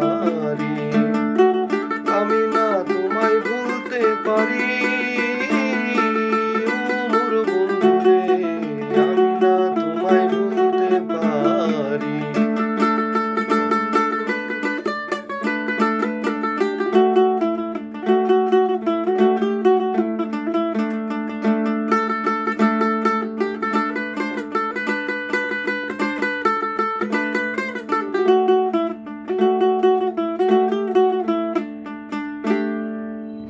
পারি। আমি না তোমায় ভুলতে পারি।